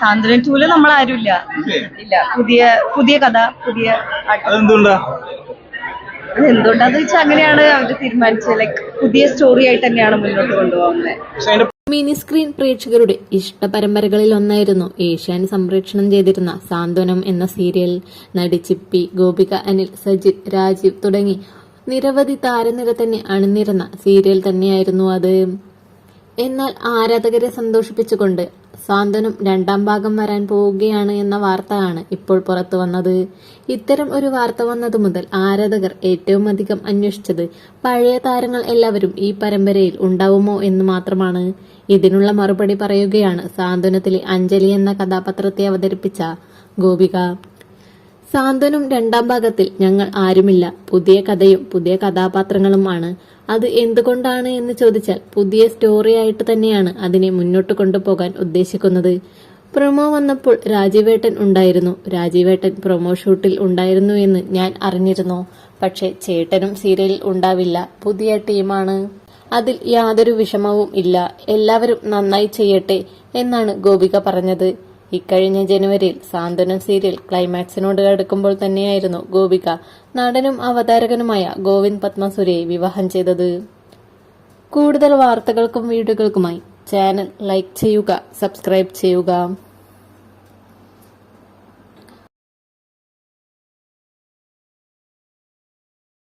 സാന്ത്വനം tool നമ്മൾ ആരുമില്ല ഇല്ല. പുതിയ പുതിയ കഥ പുതിയ അതെന്തുകൊണ്ടാ? അത് എന്തുകൊണ്ടാന്ന് വെച്ചാൽ അങ്ങനെയാണ് അവർ തീരുമാനിച്ചത്. ലൈക് പുതിയ സ്റ്റോറി ആയിട്ട് തന്നെയാണ് മുന്നോട്ട് കൊണ്ടുപോകുന്നത്. മിനി സ്ക്രീൻ പ്രേക്ഷകരുടെ ഇഷ്ട പരമ്പരകളിൽ ഒന്നായിരുന്നു ഏഷ്യാൻ സംപ്രേഷണം ചെയ്തിരുന്ന സാന്ത്വനം എന്ന സീരിയൽ നടി ചിപ്പി ഗോപിക അനിൽ സജിത് രാജീവ് തുടങ്ങി നിരവധി താരനിര തന്നെ അണിനിരുന്ന സീരിയൽ തന്നെയായിരുന്നു അത്. എന്നാൽ ആരാധകരെ സന്തോഷിപ്പിച്ചുകൊണ്ട് സാന്ത്വനം രണ്ടാം ഭാഗം വരാൻ പോവുകയാണ് എന്ന വാർത്തയാണ് ഇപ്പോൾ പുറത്തു വന്നത്. ഇത്തരം ഒരു വാർത്ത വന്നതു മുതൽ ആരാധകർ ഏറ്റവും അധികം അന്വേഷിച്ചത് പഴയ താരങ്ങൾ എല്ലാവരും ഈ പരമ്പരയിൽ ഉണ്ടാവുമോ എന്ന് മാത്രമാണ്. ഇതിനുള്ള മറുപടി പറയുകയാണ് സാന്ത്വനത്തിലെ അഞ്ജലി എന്ന കഥാപാത്രത്തെ അവതരിപ്പിച്ച ഗോപിക. സാന്ത്വനം രണ്ടാം ഭാഗത്തിൽ ഞങ്ങൾ ആരുമില്ല. പുതിയ കഥയും പുതിയ കഥാപാത്രങ്ങളുമാണ്. അത് എന്തുകൊണ്ടാണ് എന്ന് ചോദിച്ചാൽ പുതിയ സ്റ്റോറി ആയിട്ട് തന്നെയാണ് അതിനെ മുന്നോട്ട് കൊണ്ടുപോകാൻ ഉദ്ദേശിക്കുന്നത്. പ്രൊമോ വന്നപ്പോൾ രാജീവേട്ടൻ ഉണ്ടായിരുന്നു. രാജീവേട്ടൻ പ്രൊമോ ഷൂട്ടിൽ ഉണ്ടായിരുന്നു എന്ന് ഞാൻ അറിഞ്ഞിരുന്നു. പക്ഷേ ചേട്ടനും സീരിയലിൽ ഉണ്ടാവില്ല. പുതിയ ടീമാണ് അതിൽ യാതൊരു വിഷമവും ഇല്ല. എല്ലാവരും നന്നായി ചെയ്യട്ടെ എന്നാണ് ഗോപിക പറഞ്ഞത്. ഇക്കഴിഞ്ഞ ജനുവരിയിൽ സാന്ത്വനം സീരിയൽ ക്ലൈമാക്സിനോട് അടുക്കുമ്പോൾ തന്നെയായിരുന്നു ഗോപിക നടനും അവതാരകനുമായ ഗോവിന്ദ് പത്മസുരയെ വിവാഹം ചെയ്തത്. കൂടുതൽ വാർത്തകൾക്കും വീഡിയോകൾക്കുമായി ചാനൽ ലൈക്ക് ചെയ്യുക സബ്സ്ക്രൈബ് ചെയ്യുക.